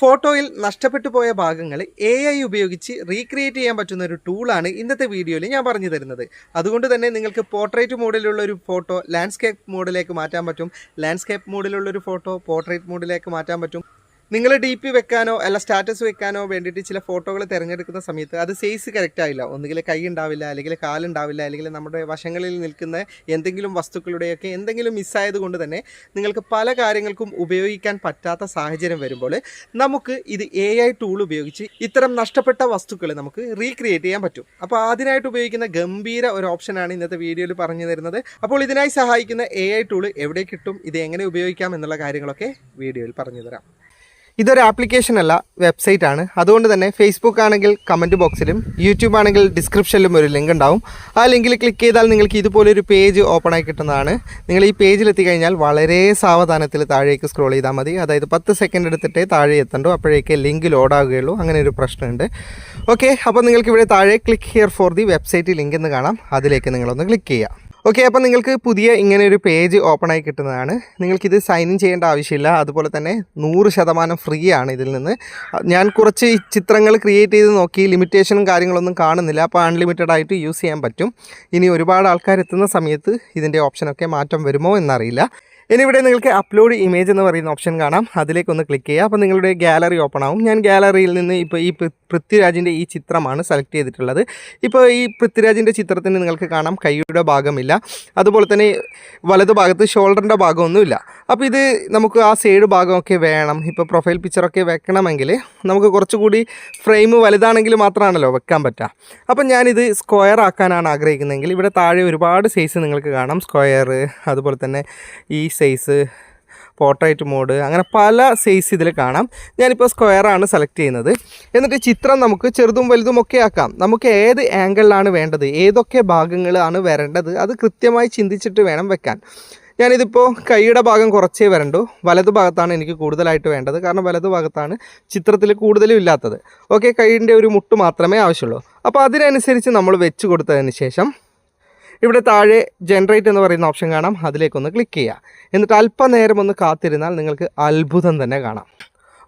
ഫോട്ടോയിൽ നഷ്ടപ്പെട്ടു പോയ ഭാഗങ്ങൾ എ ഐ ഉപയോഗിച്ച് റീക്രിയേറ്റ് ചെയ്യാൻ പറ്റുന്ന ഒരു ടൂളാണ് ഇന്നത്തെ വീഡിയോയിൽ ഞാൻ പറഞ്ഞു തരുന്നത്. അതുകൊണ്ട് തന്നെ നിങ്ങൾക്ക് പോർട്രേറ്റ് മോഡിലുള്ള ഒരു ഫോട്ടോ ലാൻഡ്സ്കേപ്പ് മോഡിലേക്ക് മാറ്റാൻ പറ്റും. ലാൻഡ്സ്കേപ്പ് മോഡിലുള്ള ഒരു ഫോട്ടോ പോർട്രേറ്റ് മോഡിലേക്ക് മാറ്റാൻ പറ്റും. നിങ്ങൾ ഡി പി വെക്കാനോ അല്ല സ്റ്റാറ്റസ് വെക്കാനോ വേണ്ടിയിട്ട് ചില ഫോട്ടോകൾ തിരഞ്ഞെടുക്കുന്ന സമയത്ത് അത് സൈസ് കറക്റ്റ് ആയില്ല. ഒന്നുകിൽ കൈ ഉണ്ടാവില്ല അല്ലെങ്കിൽ കാലുണ്ടാവില്ല അല്ലെങ്കിൽ നമ്മുടെ വശങ്ങളിൽ നിൽക്കുന്ന എന്തെങ്കിലും വസ്തുക്കളുടെയൊക്കെ എന്തെങ്കിലും മിസ്സായത് കൊണ്ട് തന്നെ നിങ്ങൾക്ക് പല കാര്യങ്ങൾക്കും ഉപയോഗിക്കാൻ പറ്റാത്ത സാഹചര്യം വരുമ്പോൾ നമുക്ക് ഇത് എ ഐ ടൂൾ ഉപയോഗിച്ച് ഇത്തരം നഷ്ടപ്പെട്ട വസ്തുക്കൾ നമുക്ക് റീക്രിയേറ്റ് ചെയ്യാൻ പറ്റും. അപ്പോൾ അതിനായിട്ട് ഉപയോഗിക്കുന്ന ഗംഭീര ഒരു ഓപ്ഷനാണ് ഇന്നത്തെ വീഡിയോയിൽ പറഞ്ഞു തരുന്നത്. അപ്പോൾ ഇതിനായി സഹായിക്കുന്ന എ ഐ ടൂൾ എവിടെ കിട്ടും ഇത് എങ്ങനെ ഉപയോഗിക്കാം എന്നുള്ള കാര്യങ്ങളൊക്കെ വീഡിയോയിൽ പറഞ്ഞു തരാം. ഇതൊരു ആപ്ലിക്കേഷൻ അല്ല വെബ്സൈറ്റ് ആണ്. അതുകൊണ്ട് തന്നെ ഫേസ്ബുക്ക് ആണെങ്കിൽ കമന്റ് ബോക്സിലും യൂട്യൂബ് ആണെങ്കിൽ ഡിസ്ക്രിപ്ഷനിലും ഒരു ലിങ്ക് ഉണ്ടാവും. ആ ലിങ്കിൽ ക്ലിക്ക് ചെയ്താൽ നിങ്ങൾക്ക് ഇതുപോലൊരു പേജ് ഓപ്പൺ ആയി കിട്ടുന്നതാണ്. നിങ്ങൾ ഈ പേജിൽ എത്തിക്കഴിഞ്ഞാൽ വളരെ സാവധാനത്തിൽ താഴേക്ക് സ്ക്രോൾ ചെയ്താൽ മതി. അതായത് പത്ത് സെക്കൻഡ് എടുത്തിട്ടേ താഴെ എത്തണ്ടോ. അപ്പോഴേക്ക് ലിങ്ക് ലോഡ് ആവുകയുള്ളൂ അങ്ങനെ ഒരു പ്രശ്നമുണ്ട്. ഓക്കെ അപ്പോൾ നിങ്ങൾക്ക് ഇവിടെ താഴെ click here for the website link എന്ന് കാണാം. അതിലേക്ക് നിങ്ങളൊന്ന് ക്ലിക്ക് ചെയ്യുക. ഓക്കെ അപ്പോൾ നിങ്ങൾക്ക് പുതിയ ഇങ്ങനെ ഒരു പേജ് ഓപ്പൺ ആയി കിട്ടുന്നതാണ്. നിങ്ങൾക്കിത് സൈൻ ഇൻ ചെയ്യേണ്ട ആവശ്യമില്ല. അതുപോലെ തന്നെ നൂറ് ശതമാനം ഫ്രീ ആണ് ഇതിൽ നിന്ന്. ഞാൻ കുറച്ച് ചിത്രങ്ങൾ ക്രിയേറ്റ് ചെയ്ത് നോക്കി ലിമിറ്റേഷനും കാര്യങ്ങളൊന്നും കാണുന്നില്ല. അപ്പോൾ അൺലിമിറ്റഡ് ആയിട്ട് യൂസ് ചെയ്യാൻ പറ്റും. ഇനി ഒരുപാട് ആൾക്കാർ എത്തുന്ന സമയത്ത് ഇതിന്റെ ഓപ്ഷനൊക്കെ മാറ്റം വരുമോ എന്നറിയില്ല. ഇനി ഇവിടെ നിങ്ങൾക്ക് അപ്ലോഡ് ഇമേജ് എന്ന് പറയുന്ന ഓപ്ഷൻ കാണാം. അതിലേക്കൊന്ന് ക്ലിക്ക് ചെയ്യുക. അപ്പോൾ നിങ്ങളുടെ ഗാലറി ഓപ്പൺ ആവും. ഞാൻ ഗാലറിയിൽ നിന്ന് ഇപ്പോൾ ഈ പൃഥ്വിരാജിന്റെ ഈ ചിത്രമാണ് സെലക്ട് ചെയ്തിട്ടുള്ളത്. ഇപ്പോൾ ഈ പൃഥ്വിരാജിന്റെ ചിത്രത്തിന് നിങ്ങൾക്ക് കാണാം. കൈയുടെ ഭാഗമില്ല. അതുപോലെ തന്നെ വലതു ഭാഗത്ത് ഷോൾഡറിന്റെ ഭാഗമൊന്നുമില്ല. അപ്പോൾ ഇത് നമുക്ക് ആ സൈഡ് ഭാഗമൊക്കെ വേണം. ഇപ്പോൾ പ്രൊഫൈൽ പിക്ചറൊക്കെ വെക്കണമെങ്കിൽ നമുക്ക് കുറച്ചുകൂടി ഫ്രെയിം വലുതാണെങ്കിൽ മാത്രമാണല്ലോ വെക്കാൻ പറ്റുക. അപ്പം ഞാനിത് സ്ക്വയർ ആക്കാനാണ് ആഗ്രഹിക്കുന്നതെങ്കിൽ ഇവിടെ താഴെ ഒരുപാട് സൈസ് നിങ്ങൾക്ക് കാണാം. സ്ക്വയർ അതുപോലെ തന്നെ ഈ സൈസ് പോർട്രേറ്റ് മോഡ് അങ്ങനെ പല സൈസ് ഇതിൽ കാണാം. ഞാനിപ്പോൾ സ്ക്വയറാണ് സെലക്ട് ചെയ്യുന്നത്. എന്നിട്ട് ചിത്രം നമുക്ക് ചെറുതും വലുതും ഒക്കെ ആക്കാം. നമുക്ക് ഏത് ആംഗിളിലാണ് വേണ്ടത്? ഏതൊക്കെ ഭാഗങ്ങളാണ് വരേണ്ടത്? അത് കൃത്യമായി ചിന്തിച്ചിട്ട് വേണം വെക്കാൻ. ഞാനിതിപ്പോൾ കൈയുടെ ഭാഗം കുറച്ചേ വരണ്ടു. വലതു ഭാഗത്താണ് എനിക്ക് കൂടുതലായിട്ട് വേണ്ടത്. കാരണം വലതു ഭാഗത്താണ് ചിത്രത്തിൽ കൂടുതലും ഇല്ലാത്തത്. ഓക്കെ കൈയിന്റെ ഒരു മുട്ട് മാത്രമേ ആവശ്യമുള്ളൂ. അപ്പോൾ അതിനനുസരിച്ച് നമ്മൾ വെച്ച് കൊടുത്തതിന് ശേഷം ഇവിടെ താഴെ ജനറേറ്റ് എന്ന് പറയുന്ന ഓപ്ഷൻ കാണാം. അതിലേക്കൊന്ന് ക്ലിക്ക് ചെയ്യുക എന്നിട്ട് അല്പനേരം ഒന്ന് കാത്തിരുന്നാൽ നിങ്ങൾക്ക് അത്ഭുതം തന്നെ കാണാം.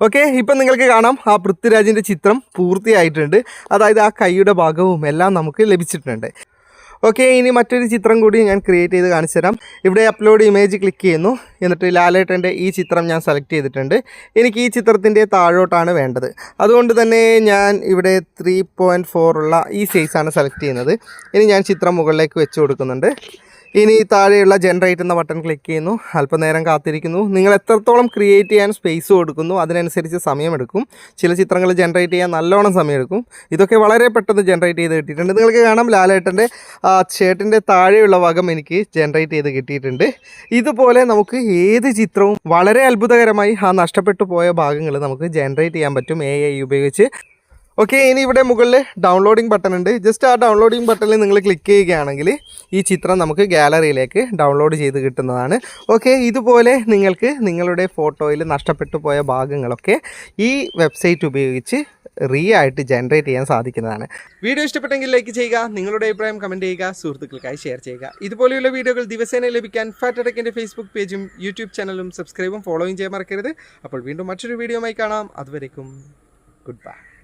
ഓക്കെ ഇപ്പം നിങ്ങൾക്ക് കാണാം ആ പൃഥ്വിരാജിന്റെ ചിത്രം പൂർത്തിയായിട്ടുണ്ട്. അതായത് ആ കൈയുടെ ഭാഗവും എല്ലാം നമുക്ക് ലഭിച്ചിട്ടുണ്ട്. ഓക്കെ ഇനി മറ്റൊരു ചിത്രം കൂടി ഞാൻ ക്രിയേറ്റ് ചെയ്ത് കാണിച്ചു തരാം. ഇവിടെ അപ്ലോഡ് ഇമേജ് ക്ലിക്ക് ചെയ്യുന്നു. എന്നിട്ട് ലാലേട്ടന്റെ ഈ ചിത്രം ഞാൻ സെലക്ട് ചെയ്തിട്ടുണ്ട്. എനിക്ക് ഈ ചിത്രത്തിന്റെ താഴോട്ടാണ് വേണ്ടത്. അതുകൊണ്ട് തന്നെ ഞാൻ ഇവിടെ ത്രീ പോയിന്റ് ഫോറുള്ള ഈ സൈസാണ് സെലക്ട് ചെയ്യുന്നത്. ഇനി ഞാൻ ചിത്രം മുകളിലേക്ക് വെച്ച് കൊടുക്കുന്നുണ്ട്. ഇനി താഴെയുള്ള ജനറേറ്റ് എന്ന ബട്ടൺ ക്ലിക്ക് ചെയ്യുന്നു. അല്പനേരം കാത്തിരിക്കുന്നു. നിങ്ങൾ എത്രത്തോളം ക്രിയേറ്റ് ചെയ്യാൻ സ്പേസ് കൊടുക്കുന്നു അതിനനുസരിച്ച് സമയമെടുക്കും. ചില ചിത്രങ്ങൾ ജനറേറ്റ് ചെയ്യാൻ നല്ലോണം സമയമെടുക്കും. ഇതൊക്കെ വളരെ പെട്ടെന്ന് ജനറേറ്റ് ചെയ്ത് കിട്ടിയിട്ടുണ്ട്. നിങ്ങൾക്ക് കാണാം ലാലേട്ടന്റെ ചേട്ടന്റെ താഴെയുള്ള ഭാഗം എനിക്ക് ജനറേറ്റ് ചെയ്ത് കിട്ടിയിട്ടുണ്ട്. ഇതുപോലെ നമുക്ക് ഏത് ചിത്രവും വളരെ അത്ഭുതകരമായി ആ നഷ്ടപ്പെട്ടു പോയ ഭാഗങ്ങൾ നമുക്ക് ജനറേറ്റ് ചെയ്യാൻ പറ്റും. എ ഉപയോഗിച്ച് ഓക്കെ ഇനി ഇവിടെ മുകളിൽ ഡൗൺലോഡിംഗ് ബട്ടൺ ഉണ്ട്. ജസ്റ്റ് ആ ഡൗൺലോഡിംഗ് ബട്ടണിൽ നിങ്ങൾ ക്ലിക്ക് ചെയ്യുകയാണെങ്കിൽ ഈ ചിത്രം നമുക്ക് ഗാലറിയിലേക്ക് ഡൗൺലോഡ് ചെയ്ത് കിട്ടുന്നതാണ്. ഓക്കെ ഇതുപോലെ നിങ്ങൾക്ക് നിങ്ങളുടെ ഫോട്ടോയിൽ നഷ്ടപ്പെട്ടു പോയ ഭാഗങ്ങളൊക്കെ ഈ വെബ്സൈറ്റ് ഉപയോഗിച്ച് റീ ആയിട്ട് ജനറേറ്റ് ചെയ്യാൻ സാധിക്കുന്നതാണ്. വീഡിയോ ഇഷ്ടപ്പെട്ടെങ്കിൽ ലൈക്ക് ചെയ്യുക നിങ്ങളുടെ അഭിപ്രായം കമന്റ് ചെയ്യുക സുഹൃത്തുക്കൾക്കായി ഷെയർ ചെയ്യുക. ഇതുപോലെയുള്ള വീഡിയോകൾ ദിവസേന ലഭിക്കാൻ ഫാറ്റടെക്കിന്റെ ഫേസ്ബുക്ക് പേജും യൂട്യൂബ് ചാനലും സബ്സ്ക്രൈബും ഫോളോയും ചെയ്യാൻ മറക്കരുത്. അപ്പോൾ വീണ്ടും മറ്റൊരു വീഡിയോയുമായി കാണാം. അതുവരേക്കും ഗുഡ് ബൈ